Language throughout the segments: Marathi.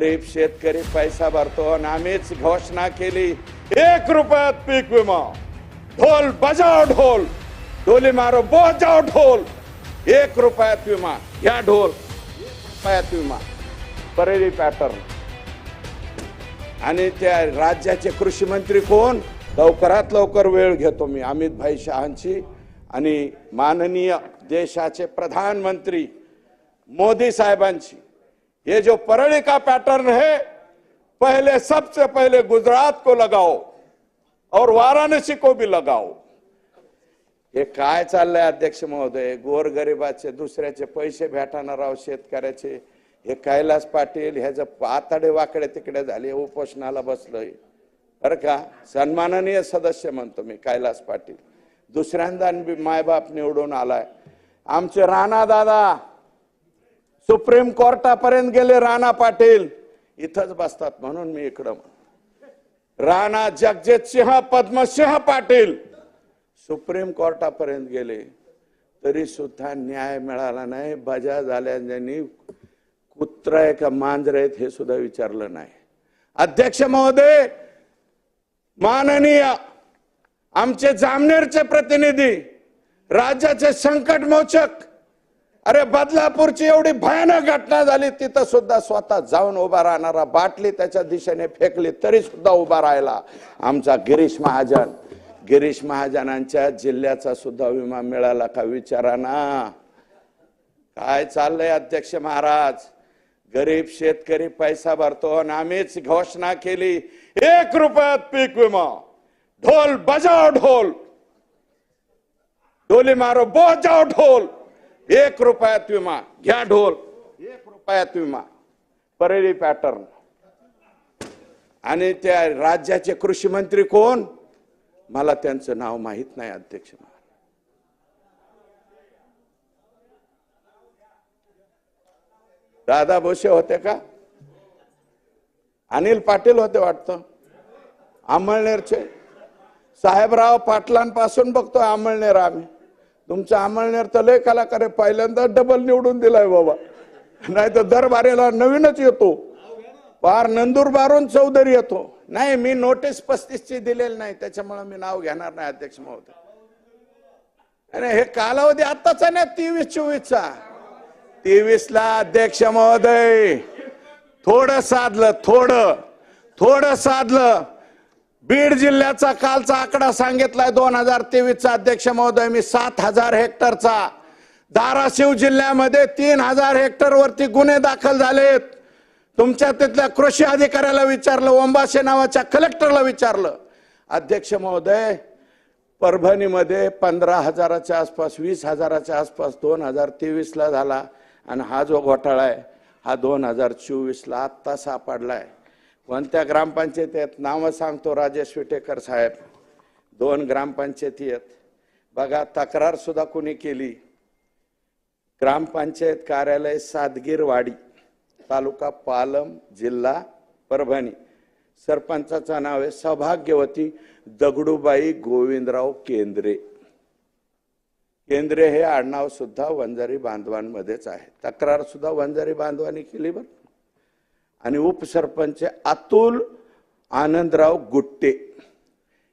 गरीब शेतकरी पैसा भरतो आणि आम्हीच घोषणा केली एक रुपयात पीक विमा ढोल बजाव ढोल ढोली मारो बजाव ढोल एक रुपयात विमा घ्या ढोल रुपयात विमा बरेली पॅटर्न आणि त्या राज्याचे कृषी मंत्री कोण? लवकरात लवकर वेळ घेतो मी अमित भाई शहांची. आणि माननीय देशाचे प्रधानमंत्री मोदी साहेबांची. ये जो परणी का पैटर्न है पहले सबसे पहले गुजरात को लगाओ और वाराणसी को भी लगाओ। हे काय चाललंय अध्यक्ष महोदय? गोरगरिबाचे दुसऱ्याचे पैसे भेटणार राव शेतकऱ्याचे. हे कैलास पाटील ह्याचं पातडे वाकडे तिकडे झाले उपोषणाला बसलोय. बरं का? सन्माननीय सदस्य म्हणतो मी कैलास पाटील. दुसऱ्यांदा बी मायबाप निवडून आलाय. आमचे राणा दादा सुप्रीम कोर्टापर्यंत गेले राणा पाटील. इथंच बसतात म्हणून मी इकडं राणा जगजित सिंह पद्मसिंह पाटील. सुप्रीम कोर्टापर्यंत गेले. तरी सुद्धा न्याय मिळाला नाही. बजा झाल्यांनी कुत्र आहे का मांजर आहेत हे सुद्धा विचारलं नाही. अध्यक्ष महोदय माननीय आमचे जामनेरचे प्रतिनिधी राज्याचे संकट मोचक अरे बदलापूरची एवढी भयानक घटना झाली तिथं सुद्धा स्वतः जाऊन उभा राहणारा बाटली त्याच्या दिशेने फेकली तरी सुद्धा उभा राहिला. आमचा गिरीश महाजन गिरीश महाजनांच्या जिल्ह्याचा सुद्धा विमा मिळाला का विचारा ना काय चाललंय अध्यक्ष महाराज? गरीब शेतकरी पैसा भरतो आणि आम्हीच घोषणा केली एक रुपयात पीक विमा. ढोल बजाव ढोल. ढोली मारो बजाव ढोल. एक रुपयात विमा घ्या ढोल. एक रुपयात विमा परेली पॅटर्न आणि त्या राज्याचे कृषी मंत्री कोण? मला त्यांचं नाव माहीत नाही अध्यक्ष दादा भोसे होते का? अनिल पाटील होते वाटतं. अंमळनेरचे साहेबराव पाटलांपासून बघतो अंमळनेर आम्ही. तुमचा अमळनेर तर लय कलाकार आहे. पहिल्यांदा डबल निवडून दिलाय बाबा. नाही तर दरबारेला नवीनच येतो. पार नंदुरबारून चौधरी येतो. नाही मी नोटीस पस्तीसची दिलेली नाही. त्याच्यामुळे मी नाव घेणार नाही अध्यक्ष महोदय. अरे हे कालावधी आत्ताचा नाही तेवीस चोवीसचा तेवीस ला अध्यक्ष महोदय. थोडं साधलं थोडं. थोडं साधलं. बीड जिल्ह्याचा कालचा आकडा सांगितलाय. दोन हजार तेवीसचा अध्यक्ष महोदय मी सात हजार हेक्टरचा. धाराशिव जिल्ह्यामध्ये तीन हजार हेक्टरवरती गुन्हे दाखल झालेत. तुमच्या तिथल्या कृषी अधिकाऱ्याला विचारलं ओंबाशे नावाच्या कलेक्टरला विचारलं. अध्यक्ष महोदय परभणीमध्ये पंधरा हजाराच्या आसपास वीस हजाराच्या आसपास दोन हजार तेवीसला झाला. आणि हा जो घोटाळा आहे हा दोन हजार चोवीसला आत्ता सापडला आहे कोणत्या ग्रामपंचायती आहेत नावं सांगतो राजेश विटेकर साहेब. दोन ग्रामपंचायती आहेत. बघा तक्रारसुद्धा कुणी कोणी केली? ग्रामपंचायत कार्यालय सादगीरवाडी तालुका पालम जिल्हा परभणी. सरपंचाचं नाव आहे सौभाग्यवती दगडूबाई गोविंदराव केंद्रे. केंद्रे हे आडनाव सुद्धा वंजारी बांधवांमध्येच आहे. तक्रार सुद्धा वंजारी बांधवांनी केली बरं. आणि उपसरपंच अतुल आनंदराव गुट्टे.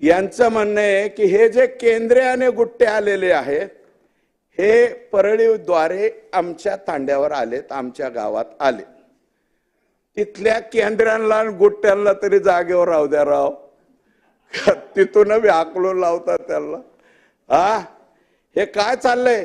यांचं म्हणणं आहे की हे जे केंद्रे आणि गुट्टे आलेले आहेत हे परळीद्वारे आमच्या तांड्यावर आलेत आमच्या गावात आले. तिथल्या केंद्रांना आणि गुट्ट्यांना तरी जागेवर राहू द्या राव. तिथून बी लावतात त्यांना. हा हे काय चाललंय?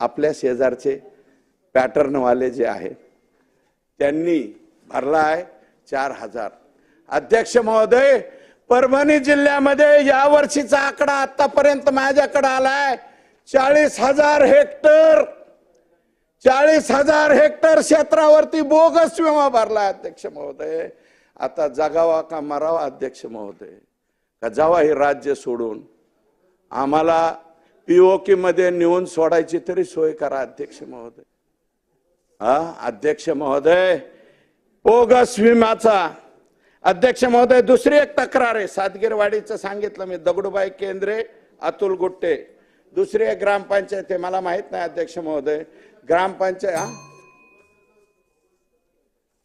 आपल्या शेजारचे पॅटर्नवाले जे आहेत त्यांनी भरला आहे चार हजार. अध्यक्ष महोदय परभणी जिल्ह्यामध्ये या वर्षीचा आकडा आतापर्यंत माझ्याकडे आलाय चाळीस हजार हेक्टर. चाळीस हजार हेक्टर क्षेत्रावरती बोगस विमा भरला अध्यक्ष महोदय. आता जगावा का मरावा अध्यक्ष महोदय? का जावा हे राज्य सोडून? आम्हाला पीओके मध्ये नेऊन सोडायची तरी सोय करा अध्यक्ष महोदय. हा अध्यक्ष महोदय. ओगस विम्याचा अध्यक्ष महोदय दुसरी एक तक्रार आहे. सातगिरवाडीचं सांगितलं मी दगडूबाई केंद्रे अतुल गुट्टे. दुसरी एक ग्रामपंचायत आहे मला माहीत नाही अध्यक्ष महोदय. ग्रामपंचायत हा?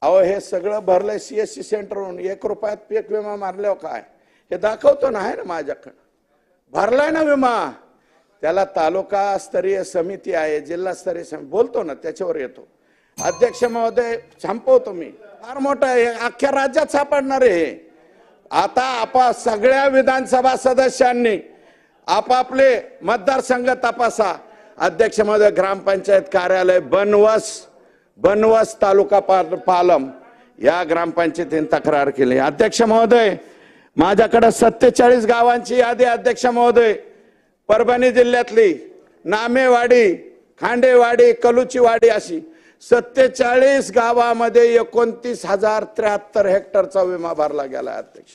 अहो हे सगळं भरलंय सीएससी सेंटरहून एक रुपयात पीक विमा मारल्यावर काय? हे दाखवतो ना आहे ना माझ्याकडं. भरलाय ना विमा. त्याला तालुका स्तरीय समिती आहे जिल्हास्तरीय समिती. बोलतो ना त्याच्यावर येतो. अध्यक्ष महोदय संपवतो मी. फार मोठं आहे. हे अख्ख्या राज्यात सापडणार आहे हे. आता आपा सगळ्या विधानसभा सदस्यांनी आपापले मतदारसंघ तपासा. अध्यक्ष महोदय ग्रामपंचायत कार्यालय बनवस बनवस तालुका पालम या ग्रामपंचायतीने तक्रार केली. अध्यक्ष महोदय माझ्याकडे सत्तेचाळीस गावांची यादी अध्यक्ष महोदय. परभणी जिल्ह्यातली नामेवाडी खांडेवाडी कलुचीवाडी अशी सत्तेचाळीस गावामध्ये एकोणतीस हजार त्र्याहत्तर हेक्टरचा विमा भरला गेला अध्यक्ष.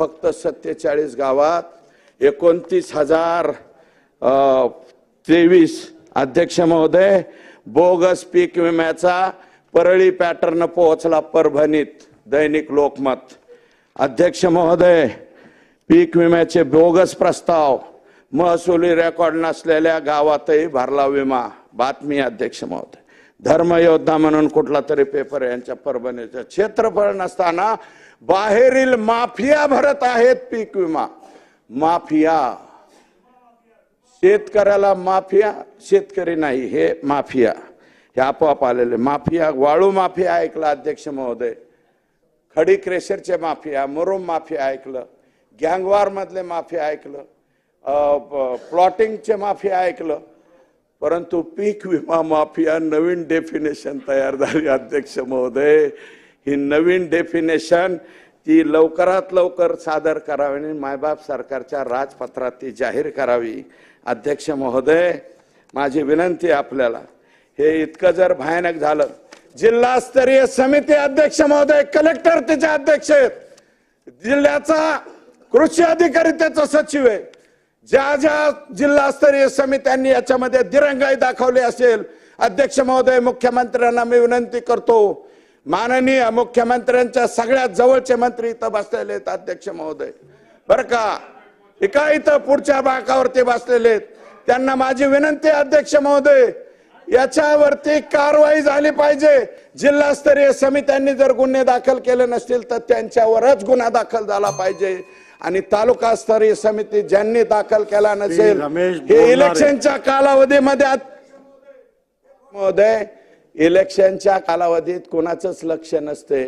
फक्त सत्तेचाळीस गावात एकोणतीस हजार तेवीस अध्यक्ष महोदय बोगस पीक विम्याचा परळी पॅटर्न पोहोचला परभणीत दैनिक लोकमत. अध्यक्ष महोदय पीक विम्याचे बोगस प्रस्ताव महसुली रेकॉर्ड नसलेल्या गावातही भरला विमा. बातमी अध्यक्ष महोदय. धर्मयोद्धा म्हणून कुठला तरी पेपर यांच्या परभणीचं क्षेत्रफळ नसताना बाहेरील माफिया भरत आहेत पीक विमा. माफिया. शेतकऱ्याला माफिया शेतकरी नाही हे माफिया. हे आपोआप आलेले माफिया वाळू माफिया ऐकलं अध्यक्ष महोदय. खडी क्रेशरचे माफिया मुरुम माफिया ऐकलं. गँगवार मधले माफिया ऐकलं. प्लॉटिंगचे माफिया ऐकलं परंतु पीक विमा माफिया नवीन डेफिनेशन तयार झाली अध्यक्ष महोदय. ही नवीन डेफिनेशन ती लवकरात लवकर सादर करावी आणि मायबाप सरकारच्या राजपत्रात ती जाहीर करावी अध्यक्ष महोदय माझी विनंती आपल्याला. हे इतकं जर भयानक झालं जिल्हास्तरीय समिती अध्यक्ष महोदय कलेक्टर त्याचे अध्यक्ष आहेत. जिल्ह्याचा कृषी अधिकारी त्याचा सचिव आहे. ज्या ज्या जिल्हास्तरीय समित्यांनी याच्यामध्ये दिरंगाई दाखवली असेल अध्यक्ष महोदय मुख्यमंत्र्यांना मी विनंती करतो माननीय मुख्यमंत्र्यांच्या सगळ्यात जवळचे मंत्री इथं बसलेले आहेत अध्यक्ष महोदय. बर का? एका इथं पुढच्या बाकावरती बसलेले आहेत. त्यांना माझी विनंती अध्यक्ष महोदय याच्यावरती कारवाई झाली पाहिजे. जिल्हास्तरीय समित्यांनी जर गुन्हे दाखल केले नसतील तर त्यांच्यावरच गुन्हा दाखल झाला पाहिजे. आणि तालुका स्तरीय समिती ज्यांनी दाखल केला नसेल हे. इलेक्शनच्या कालावधीमध्ये महोदय इलेक्शनच्या कालावधीत कोणाचंच लक्ष नसते.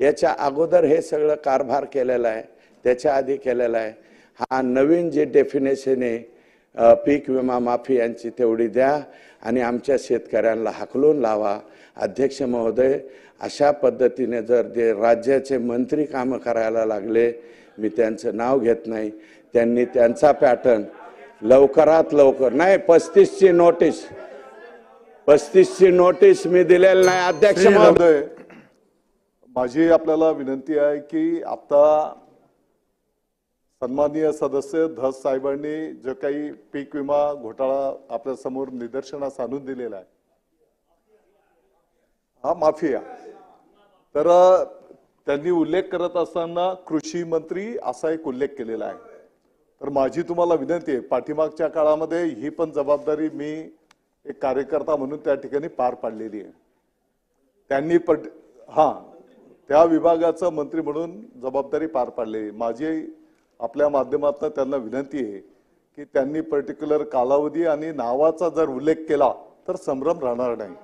याच्या अगोदर हे सगळं कारभार केलेला आहे त्याच्या आधी केलेला आहे. हा नवीन जे डेफिनेशन आहे पीक विमा माफी यांची तेवढी द्या आणि आमच्या शेतकऱ्यांना हाकलून लावा. अध्यक्ष महोदय अशा पद्धतीने जर जे राज्याचे मंत्री कामं करायला लागले मी त्यांचं नाव घेत नाही. त्यांनी त्यांचा पॅटर्न लवकरात लवकर नाही पस्तीसची नोटीस पस्तीसची नोटीस मी दिलेली नाही अध्यक्ष महोदय. माझी आपल्याला विनंती आहे की आता सन्माननीय सदस्य धस साहेबांनी जो काही पीक विमा घोटाळा आपल्यासमोर निदर्शनास आणून दिलेला आहे हा माफिया तर त्यांनी उल्लेख करत असताना कृषी मंत्री असा एक उल्लेख केलेला आहे. तर माझी तुम्हाला विनंती आहे पाठीमागच्या काळामध्ये ही पण जबाबदारी मी एक कार्यकर्ता म्हणून त्या ठिकाणी पार पाडलेली आहे. त्यांनी पट हा त्या विभागाचं मंत्री म्हणून जबाबदारी पार पाडली माझी आपल्या माध्यमातून त्यांना विनंती आहे की त्यांनी पर्टिक्युलर कालावधी आणि नावाचा जर उल्लेख केला तर संभ्रम राहणार नाही.